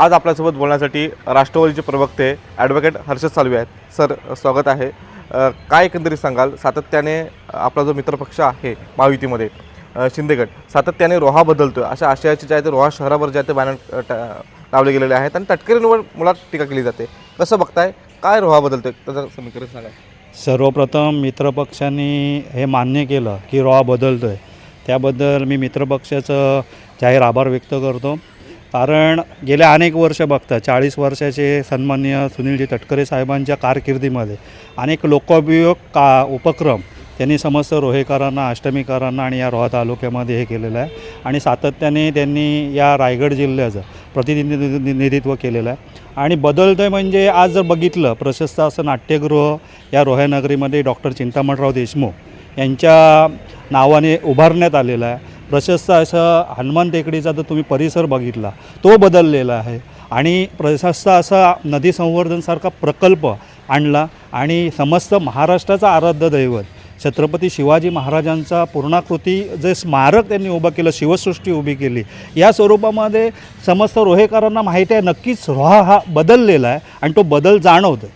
आज आपल्यासोबत बोलण्यासाठी राष्ट्रवादीचे प्रवक्ते ॲडव्होकेट हर्षद सालवे आहेत. सर स्वागत आहे. काय एकंदरीत सांगाल? सातत्याने आपला जो मित्रपक्ष आहे महायुतीमध्ये शिंदेगड सातत्याने रोहा बदलतोय. अशा आशयाचे जे आहे ते रोहा शहरावर जे आहे ते बॅनर लावले गेलेले आहेत आणि तटकरींवर मुळात टीका केली जाते. कसं बघताय? काय रोहा बदलतोय? त्याचं समीकरण सांगा. सर्वप्रथम मित्रपक्षांनी हे मान्य केलं की रोहा बदलतो आहे त्याबद्दल मी मित्रपक्षाचं जाहीर आभार व्यक्त करतो. कारण गेल्या अनेक वर्ष बघता चाळीस वर्षाचे सन्माननीय सुनीलजी तटकरे साहेबांच्या कारकिर्दीमध्ये अनेक लोकोपयोग का उपक्रम त्यांनी समस्त रोहेकरांना अष्टमीकरांना आणि या रोहा तालुक्यामध्ये हे केलेलं आहे. आणि सातत्याने त्यांनी या रायगड जिल्ह्याचं प्रतिनिधित्व केलेलं आहे. आणि बदलतं आहे म्हणजे आज जर बघितलं प्रशस्त असं नाट्यगृह या रोह्यानगरीमध्ये डॉक्टर चिंतामणराव देशमुख यांच्या नावाने उभारण्यात आलेलं आहे. प्रशस्त असं हनुमान टेकडीचा जर तुम्ही परिसर बघितला. तो बदललेला आहे. आणि प्रशस्त असा नदी संवर्धनसारखा प्रकल्प आणला आणि समस्त महाराष्ट्राचा आराध्य दैवत छत्रपती शिवाजी महाराजांचा पूर्णाकृती जे स्मारक त्यांनी उभं केलं शिवसृष्टी उभी केली या स्वरूपामध्ये समस्त रोहेकरांना माहिती आहे नक्कीच रोहा हा बदललेला आहे आणि तो बदल जाणवतो